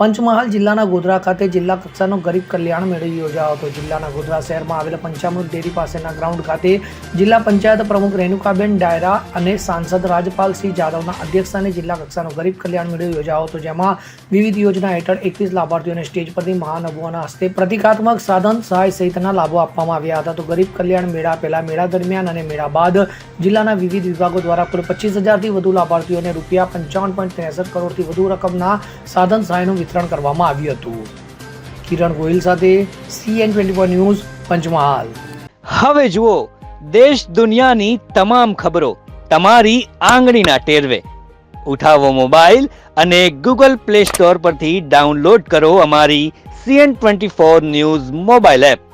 પંચમહાલ જિલ્લાના ગોધરા ખાતે જિલ્લા કક્ષાનો ગરીબ કલ્યાણ મેળો યોજાયો હતો. જિલ્લાના ગોધરા શહેરમાં આવેલા પંચામૃત ડેરી પાસેના ગ્રાઉન્ડ ખાતે જિલ્લા પંચાયત પ્રમુખ રેણુકાબેન ડાયરા અને સાંસદ રાજપાલસિંહ જાદવના અધ્યક્ષસ્થાને જિલ્લા કક્ષાનો ગરીબ કલ્યાણ મેળો યોજાયો હતો, જેમાં વિવિધ યોજના હેઠળ એકવીસ લાભાર્થીઓને સ્ટેજ પરથી મહાનુભાવોના હસ્તે પ્રતિકાત્મક સાધન સહાય સહિતના લાભો આપવામાં આવ્યા હતા. તો ગરીબ કલ્યાણ મેળા પહેલા મેળા દરમિયાન અને મેળા બાદ જિલ્લાના વિવિધ વિભાગો દ્વારા કુલ પચીસ હજારથી વધુ લાભાર્થીઓને રૂપિયા પંચાવન પોઈન્ટ ત્રેસઠ કરોડથી વધુ રકમના સાધન સહાયનું વિતરણ કરવામાં આવ્યું હતું. કિરણ ગોહિલ સાથે CN twenty four news Panchmahal. હવે જુઓ, દેશ દુનિયાની તમામ ખબરો તમારી આંગળીના ટેરવે. ઉઠાવો મોબાઈલ અને ગૂગલ પ્લે સ્ટોર પરથી ડાઉનલોડ કરો અમારી CN twenty four news mobile app